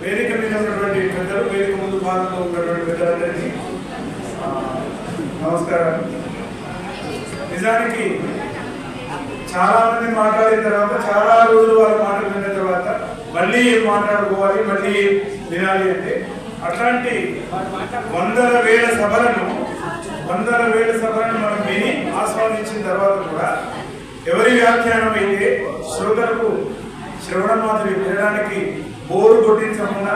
వేదిక మీద ఉన్నటువంటి పెద్దలు వేదిక ముందు భాగంలో ఉన్నటువంటి పెద్దలందరికీ నమస్కారం. నిజానికి చాలా మంది మాట్లాడిన తర్వాత చాలా రోజులు వాళ్ళు మాట్లాడిన తర్వాత మళ్ళీ మాట్లాడుకోవాలి మళ్ళీ వినాలి అంటే అట్లాంటి వందల వేల సభలను వందల వేల సభలను మనం విని ఆస్వాదించిన తర్వాత కూడా ఎవరి వ్యాఖ్యానం అయితే శ్రోతలకు శ్రవణ మాదిరి వినడానికి బోరు కొట్టించకుండా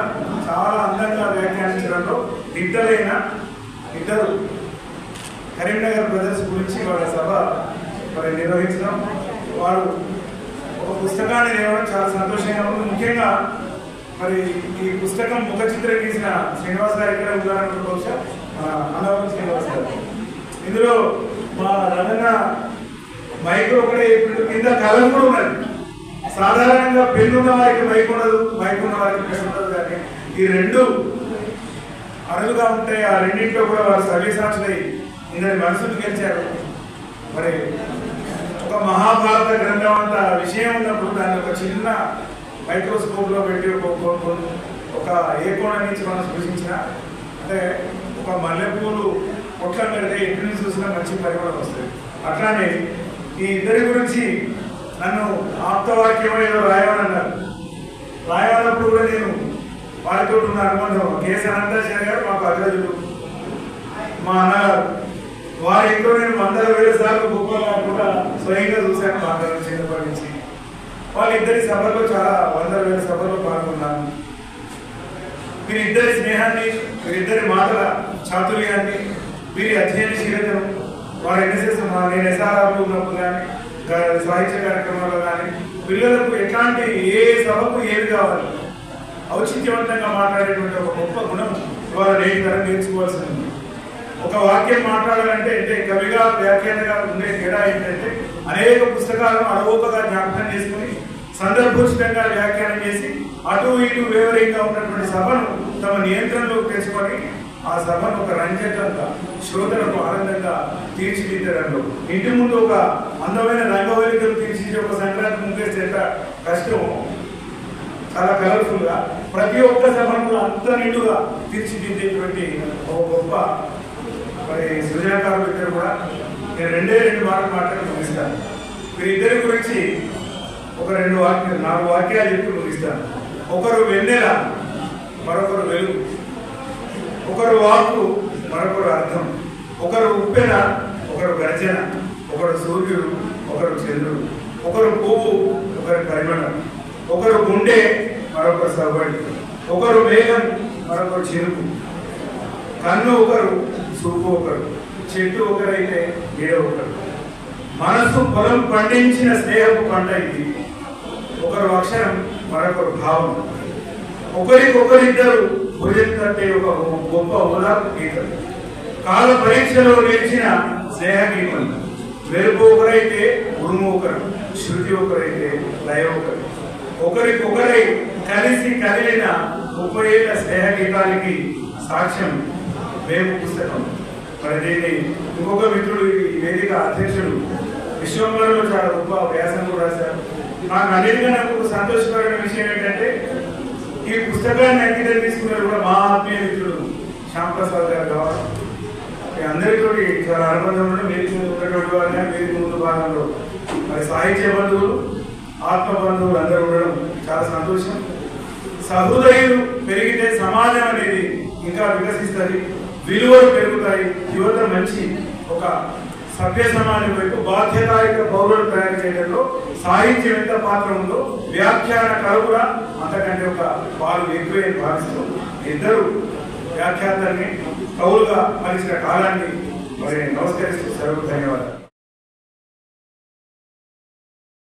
చాలా అందంగా వ్యాఖ్యానించడంలో ఇద్దరైన ఇద్దరు కరీంనగర్ బ్రదర్స్ గురించి వాళ్ళ సభ మరి నిర్వహించడం. వారు ఒక పుస్తకాన్ని తేవడం చాలా సంతోషంగా ఉంది. ముఖ్యంగా మరి ఈ పుస్తకం ముఖ చిత్రం గీసిన శ్రీనివాస్ గారు ఇక్కడ ఉదాహరణ బహుశా అన్నవరం శ్రీనివాస్ గారు. ఇందులో మా రంగన్న మైక్ ఒకటే కింద కలం కూడా ఉన్నది. సాధారణంగా పెన్ను ఉన్న వారికి మైక్ ఉండదు మైక్ ఉన్న వారికి పెన్ను ఉండదు కానీ ఈ రెండు అరుదుగా ఉంటాయి ఆ రెండింటిలో కూడా వారు సర్వీసాంశులై ఇందరి మనసును గెలిచారు. మరి ఒక మహాభారత గ్రంథం అంత విషయం ఉన్నప్పుడు దాన్ని ఒక చిన్న మైక్రోస్కోప్లో పెట్టి ఒక ఒక- ఏ కోణం నుంచి మనం సూచించిన అంటే ఒక మల్లెపూలు పొట్లం పెడితే ఎటు నుంచి చూసినా మంచి పరిమాణం వస్తుంది. అట్లానే ఈ ఇద్దరి గురించి నన్ను ఆప్తవాక్యం ఏదో రాయమని రాయాలప్పుడు కూడా నేను వారితో ఉన్న అనుబంధం కేసు అనంతాచార్య గారు మాకు అగ్రజుడు మా అన్నగారు వారి ఇంట్లో నేను వందల వేల సార్లు గొప్పగా కూడా స్వయంగా చూశాను మా అందరం చిన్నప్పటి నుంచి వాళ్ళిద్దరి సభలో చాలా వందల వేల సభలో పాల్గొన్నాను. వీరిద్దరి స్నేహాన్ని వీరిద్దరి మాటల చాతుర్యాన్ని వీరి అధ్యయనశీలతను వారు ఎన్ఎస్ఎస్ మా నేను ఎస్ఆర్ఆర్లో ఉన్నప్పుడు కానీ సాహిత్య కార్యక్రమాల్లో కానీ పిల్లలకు ఎట్లాంటి ఏ సభకు ఏది కావాలి? ఔచిత్యవంతంగా మాట్లాడేటువంటి ఒక గొప్ప గుణం ఇవాళ నేటి తరం నేర్చుకోవాల్సి ఉంది ఒక వాక్యం మాట్లాడాలంటే అంటే కవిగా వ్యాఖ్యాతగా ఉండే తేడా ఏంటంటే అనేక పుస్తకాలను అడవోకగా జ్ఞాపకం చేసుకుని సందర్భోచితంగా వ్యాఖ్యానం చేసి అటు ఇటు వివరంగా ఉన్నటువంటి సభను తమ నియంత్రణలోకి తెచ్చుకొని ఆ సభను ఒక రంజకంగా శ్రోతలకు ఆనందంగా తీర్చిదిద్దడంలో. ఇంటి ముందు ఒక అందమైన రంగవల్లికలు తీర్చిదిద్దే ఒక సంక్రాంతి ముగ్గేస్తే చేత కష్టం. చాలా కలర్ఫుల్గా ప్రతి ఒక్క సభను కూడా అంత నిండుగా తీర్చిదిద్దేటువంటి ఒక గొప్ప మరి సృజనకారులు ఇద్దరు కూడా నేను రెండే రెండు మాటలు మాట్లాడి ముగిస్తాను. వీరిద్దరి గురించి ఒక రెండు వాక్యాలు నాలుగు వాక్యాలు చెప్పి ముగిస్తాను. ఒకరు వెన్నెల మరొకరు వెలుగు. ఒకరు వాకు మరొకరు అర్థం. ఒకరు ఉప్పెన ఒకరు గర్జన. ఒకరు సూర్యుడు ఒకరు చంద్రుడు. ఒకరు పువ్వు ఒకరు పరిమళం. ఒకరు గుండె మరొకరు సవ్వడి. ఒకరు మేఘం మరొకరు చెరుకు కన్ను ఒకరు చూపు ఒకరు. చెట్టు ఒకరైతే నీడ ఒకరు. మనసు పొలం పండించిన స్నేహపు పంట ఇది. ఒకరు అక్షరం మరొకరు భావం. ఒకరికొకరిద్దరు భుజం తట్టే ఒక గొప్ప ఓదార్పు గీతం. కాల పరీక్షలో నిలిచిన స్నేహ గీతం మెరుపు ఒకరైతే ఉరుము ఒకరు శృతి ఒకరైతే లయ ఒకరు. ఒకరికొకరై కలిసి కదిలిన ముప్పై ఏళ్ళ స్నేహ గీతానికి సాక్ష్యం మేము పుస్తకం. మరి దీన్ని ఇంకొక మిత్రుడు ఈ వేదిక అధ్యక్షుడు విశ్వంలో చాలా గొప్ప వ్యాసం కూడా రాశారు. నాకు అనేక నాకు సంతోషకరమైన విషయం ఏంటంటే ఈ పుస్తకాన్ని అంకితం తీసుకున్నారు కూడా మా ఆత్మీయ మిత్రుడు శ్యామ్ ప్రసాద్ గారు కావాలి అందరితోటి చాలా అనుబంధం మీరు ఉన్నటువంటి వారిని మీరు ముందు భాగంలో మరి సాహిత్య బంధువులు ఆత్మ బంధువులు అందరూ ఉండడం చాలా సంతోషం. సహృదయులు పెరిగితే సమాజం అనేది ఇంకా వికసిస్తుంది విలువలు పెరుగుతాయి యువత మంచి ఒక సభ్య సమాజం వైపు బాధ్యతాయుత పౌరులు తయారు చేయడంలో సాహిత్యం ఎంత పాత్ర ఉందో వ్యాఖ్యాన కరువుగా అంతకంటే ఒక పాలు ఎక్కువే భావిస్తూ ఇద్దరు వ్యాఖ్యాతాన్ని కవులుగా మలిచిన కాలాన్ని మరి నమస్కరిస్తూ సెలవు ధన్యవాదాలు.